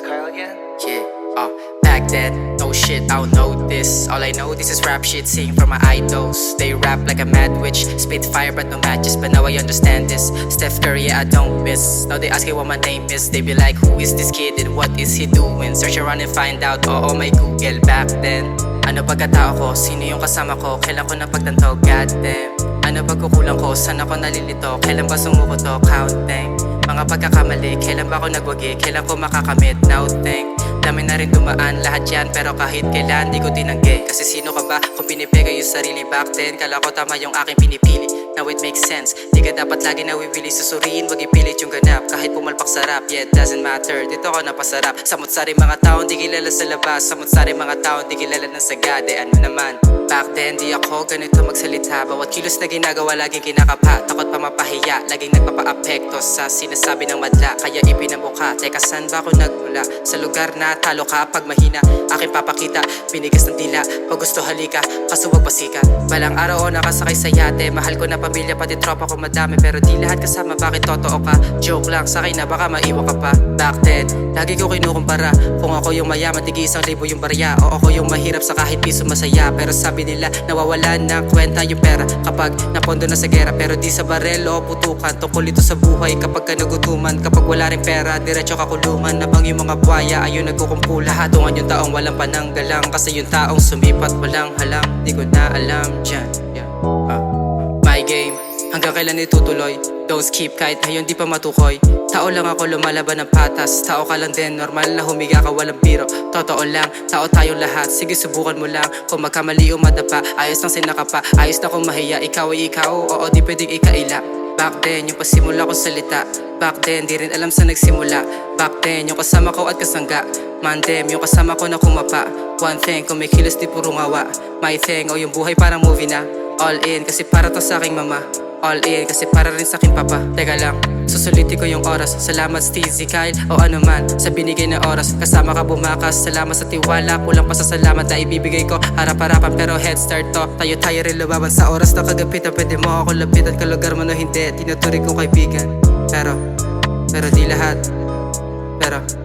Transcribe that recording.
again? Yeah, uh, back then, no shit, I don't know this. All I know, this is rap shit, sing from my idols. They rap like a mad witch, spit fire but no matches. But now I understand this. Steph Curry, yeah, I don't miss. Now they ask me what my name is. They be like, who is this kid and what is he doing? Search around and find out, oh, oh my Google back then. Ano pagkatao ko? Sino yung kasama ko? Kailan ko napagtanto? Goddamn Ano pagkukulang ko? Saan ako nalilito? Kailan ba sumuko to? Counting Mga pagkakamali Kailan ba ako nagwagi? Kailan ko makakamit? Now think Dami na rin dumaan lahat yan Pero kahit kailan di ko tinanggi. Kasi sino ka ba? Kung pinipega yung sarili back then Kala ko tama yung aking pinipili. Now it makes sense. Di ka dapat lagi nawiwili susuriin Wag ipilit yung ganap. Kahit pumalpak sarap Yeah doesn't matter. Dito ako napasarap. Samot-sari mga taong di kilala sa labas. Samot-sari mga taong di kilala ng sagade Ano naman? Back then di ako ganito magsalita. Bawat kilos na ginagawa laging kinakapa Takot pa mapahiya Laging nagpapa-apekto sa sinasabi ng madla Kaya ipinamuka Teka saan ba ako nagmula? Sa lugar na talo ka pag mahina. Aking papakita Binigas ng dila. Pag gusto halika. Kaso wag pasikat Balang araw o nakasakay sa yate. Mahal ko na pamilya pati tropa ko madami. Pero di lahat kasama. Bakit totoo ka? Joke lang sa akin na. Baka maiwan ka pa. Back then Lagi ko kinukumpara. Kung ako yung mayaman Tigi isang libo yung barya. O ako yung mahirap sa kahit piso masaya. Pero sabi nila nawawala ng kwenta yung pera. Kapag napondo na sa gera Pero di sa barel o putukan. Tungkol ito sa buhay kapag ka nagutuman Kapag wala rin pera Diretso kakulungan Nabang yung mga buhaya Ayun nagkukumpula Hatungan yung taong walang pananggalang Kasi yung taong sumipat walang halang. Di ko na alam dyan. Yeah. ah. My game Hanggang kailan itutuloy? Don't skip kahit ngayon di pa matukoy. Tao lang ako lumalaban ng patas. Tao ka lang din, normal na humiga ka walang biro. Totoo lang, tao tayong lahat. Sige subukan mo lang. Kung magkamali o madapa Ayos lang sinakapa, ayos na kung mahiya Ikaw ay ikaw, oo di pwedeng ikaila Back then, yung pasimula kong salita. Back then, di rin alam sa nagsimula. Back then, yung kasama ko at kasangga. Mandem, yung kasama ko na kumapa. One thing, kung may kilos di puro ngawa. My thing, o yung buhay parang movie na. All in, kasi para to sa aking mama. All in, kasi para rin sa aking papa. Teka lang, susulitin ko yung oras. Salamat Steezy, Kyle, o ano man Sa binigay na oras, kasama ka bumakas. Salamat sa tiwala, kulang pa sa salamat Na ibibigay ko, harap-harapan Pero head start to, tayo-tayo rin lumaban Sa oras na kagapitan, pwede mo ako lapitan Kalugar mo na hindi, tinuturing kong kaibigan. Pero, pero di lahat. Pero,